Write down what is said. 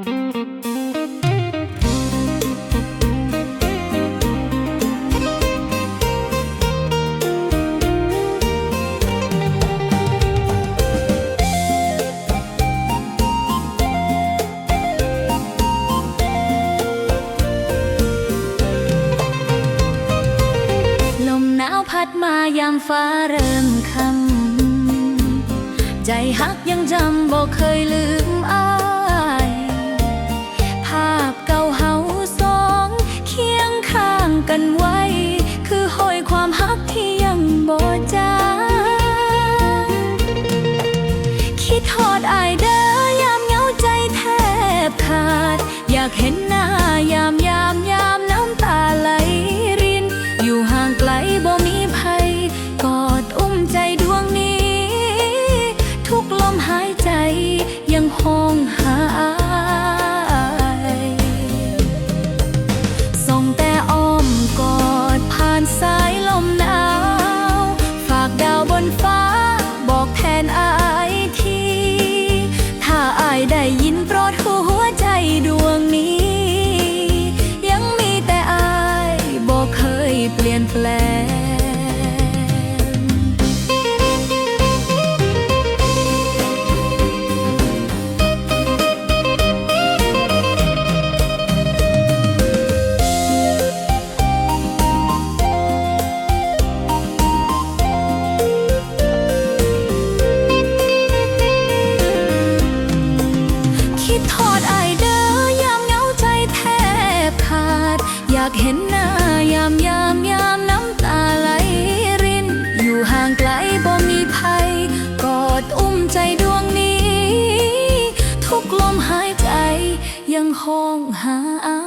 ลมหนาวพัดมายามฟ้าเริ่มค่ำใจฮักยังจำบอกเคยลืมอาากเห็นหน้ายามยามยามน้ำตาไหลริน อยู่ห่างไกลบ่มีภัย กอดอุ้มใจดวงนี้ ทุกลมหายใจยังห้องหา แปลงคิดทอดอายเด้อยามเหงาใจแทบขาด อยากเห็นหน้ายามยามยาม ห้องหาอา